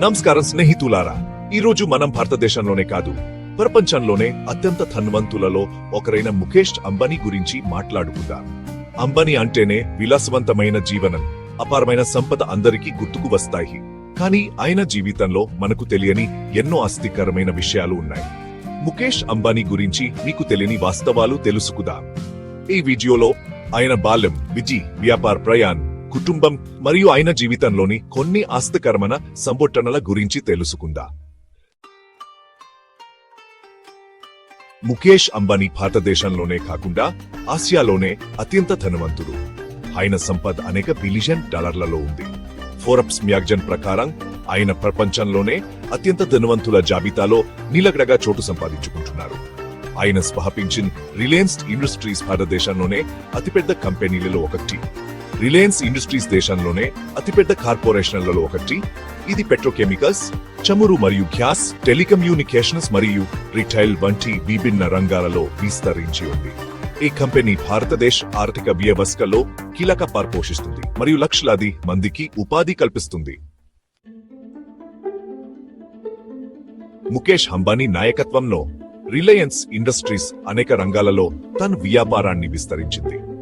నమస్కారం స్నేహితులారా. ఈ రోజు మనం భారతదేశంలోనే కాదు ప్రపంచంలోనే అత్యంత ధన్వంతులలో ఒకరైన ముఖేష్ అంబానీ గురించి మాట్లాడుకుందాం. అంబానీ అంటేనే విలాసవంతమైన జీవనం అపారమైన సంపద అందరికీ గుర్తుకు వస్తాయి. కానీ ఆయన జీవితంలో మనకు తెలియని ఎన్నో ఆస్తికరమైన విషయాలు ఉన్నాయి. ముఖేష్ అంబానీ గురించి మీకు తెలియని వాస్తవాలు తెలుసుకుందాం. ఈ వీడియోలో ఆయన బాల్యం విజి వ్యాపార ప్రయాణ్ కుటుంబం మరియు ఆయన జీవితంలోని కొన్ని ఆస్తికరమైన సంఘటనల గురించి తెలుసుకుందా. ముఖేష్ అంబానీ భారతదేశంలోనే కాకుండా ఆసియాలోనే అత్యంత ధనవంతుడు. ఆయన సంపద అనేక బిలియన్ డాలర్లలో ఉంది. ఫోరబ్స్ మ్యాగ్జన్ ప్రకారం ఆయన ప్రపంచంలోనే అత్యంత ధనవంతుల జాబితాలో నిలకడగా చోటు సంపాదించుకుంటున్నారు. ఆయన స్థాపించిన రిలయన్స్ ఇండస్ట్రీస్ భారతదేశంలోనే అతిపెద్ద కంపెనీలలో ఒకటి. రిలయన్స్ ఇండస్ట్రీస్ దేశంలోనే అతిపెద్ద కార్పొరేషన్లలో ఒకటి. ఇది పెట్రోకెమికల్స్ చమురు మరియు గ్యాస్ టెలికమ్యూనికేషన్స్ మరియు రిటైల్ వంటి విభిన్న రంగాలలో విస్తరించి ఉంది. ఈ కంపెనీ భారతదేశ ఆర్థిక వ్యవస్థలో కీలక పాత్ర పోషిస్తుంది మరియు లక్షలాది మందికి ఉపాధి కల్పిస్తుంది. ముఖేష్ అంబానీ నాయకత్వంలో రిలయన్స్ ఇండస్ట్రీస్ అనేక రంగాలలో తన వ్యాపారాన్ని విస్తరించింది.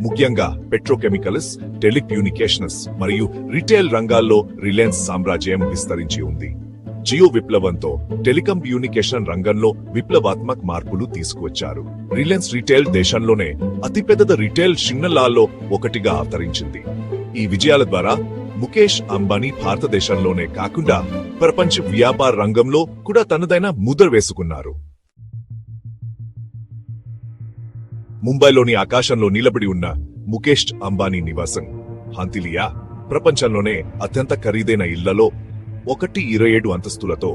ముఖ్యంగా పెట్రోకెమికల్స్ టెలికమ్యూనికేషన్స్ మరియు రిటైల్ రంగాల్లో రిలయన్స్ సామ్రాజ్యం విస్తరించి ఉంది. జియో విప్లవంతో టెలికం కమ్యూనికేషన్ రంగంలో విప్లవాత్మక మార్పులు తీసుకువచ్చారు. రిలయన్స్ రిటైల్ దేశంలోనే అతిపెద్ద రిటైల్ సిగ్నలాల్లో ఒకటిగా అవతరించింది. ఈ విజయాల ద్వారా ముఖేష్ అంబానీ భారతదేశంలోనే కాకుండా ప్రపంచ వ్యాపార రంగంలో కూడా తనదైన ముద్ర వేసుకున్నారు. ముంబైలోని ఆకాశంలో నిలబడి ఉన్న ముఖేష్ అంబానీ నివాసం. హంతిలియా ప్రపంచంలోనే అత్యంత ఖరీదైన ఇళ్ళలో ఒకటి ఇరవై ఏడు అంతస్తులతో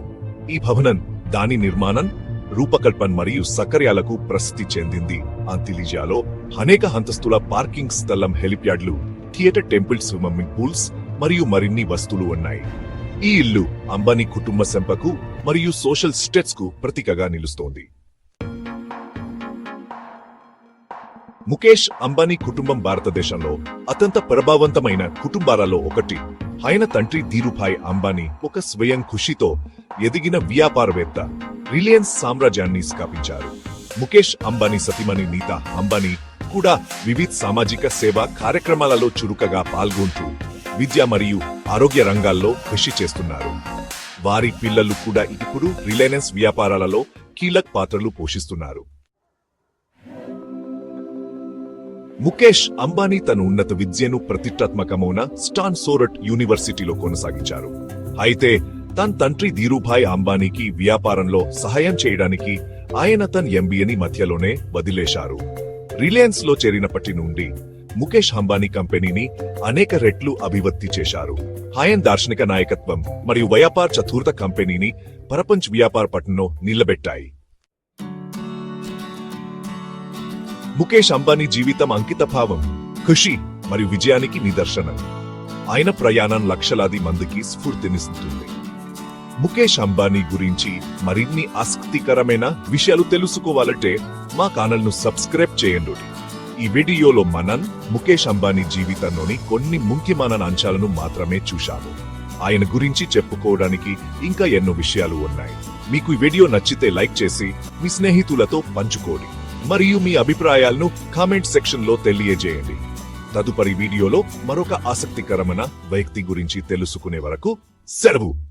ఈ భవనం దాని నిర్మాణం రూపకల్పన్ మరియు సకర్యాలకు ప్రసిద్ధి చెందింది. అంతిలిజియాలో అనేక అంతస్తుల పార్కింగ్ స్థలం హెలిప్యాడ్లు థియేటర్ టెంపుల్ స్విమ్మింగ్ పూల్స్ మరియు మరిన్ని వస్తువులు ఉన్నాయి. ఈ ఇల్లు అంబానీ కుటుంబ సంపకు మరియు సోషల్ స్టేట్స్కు ప్రతీకగా నిలుస్తోంది. ముఖేష్ అంబానీ కుటుంబం భారతదేశంలో అత్యంత ప్రభావవంతమైన కుటుంబాలలో ఒకటి. ఆయన తండ్రి ధీరుభాయ్ అంబానీ ఒక స్వయం ఖుషితో ఎదిగిన వ్యాపారవేత్త రిలయన్స్ సామ్రాజ్యాన్ని స్థాపించారు. ముఖేష్ అంబానీ సతీమణి నీత అంబానీ కూడా వివిధ సామాజిక సేవా కార్యక్రమాలలో చురుకగా పాల్గొంటూ విద్య మరియు ఆరోగ్య రంగాల్లో కృషి చేస్తున్నారు. వారి పిల్లలు కూడా ఇప్పుడు రిలయన్స్ వ్యాపారాలలో కీలక పాత్రలు పోషిస్తున్నారు. ముఖేష్ అంబానీ తన ఉన్నత విద్యను ప్రతిష్టాత్మకమైన స్టాన్ సోరట్ యూనివర్సిటీలో కొనసాగించారు. అయితే తన తండ్రి ధీరుభాయ్ అంబానీకి వ్యాపారంలో సహాయం చేయడానికి ఆయన తన ఎంబీఏని మధ్యలోనే వదిలేశారు. రిలయన్స్లో చేరినప్పటి నుండి ముఖేష్ అంబానీ కంపెనీని అనేక రెట్లు అభివృద్ధి చేశారు. ఆయన దార్శనిక నాయకత్వం మరియు వ్యాపార్ చతుర్థ కంపెనీని ప్రపంచ వ్యాపార పట్టణంలో నిలబెట్టాయి. ముఖేష్ అంబానీ జీవితం అంకితభావం ఖుషి మరియు విజయానికి నిదర్శనం. ఆయన ప్రయాణం లక్షలాది మందికి స్ఫూర్తినిస్తుంది. ముఖేష్ అంబానీ గురించి మరిన్ని ఆసక్తికరమైన విషయాలు తెలుసుకోవాలంటే మా ఛానల్ను సబ్స్క్రైబ్ చేయండి. ఈ వీడియోలో మనం ముఖేష్ అంబానీ జీవితంలోని కొన్ని ముఖ్యమైన అంశాలను మాత్రమే చూశాము. ఆయన గురించి చెప్పుకోవడానికి ఇంకా ఎన్నో విషయాలు ఉన్నాయి. మీకు ఈ వీడియో నచ్చితే లైక్ చేసి మీ స్నేహితులతో పంచుకోండి. మరియు మీ అభిప్రాయాలను కామెంట్ సెక్షన్లో తెలియజేయండి. తదుపరి వీడియోలో మరొక ఆసక్తికరమైన వ్యక్తి గురించి తెలుసుకునే వరకు సెలవు.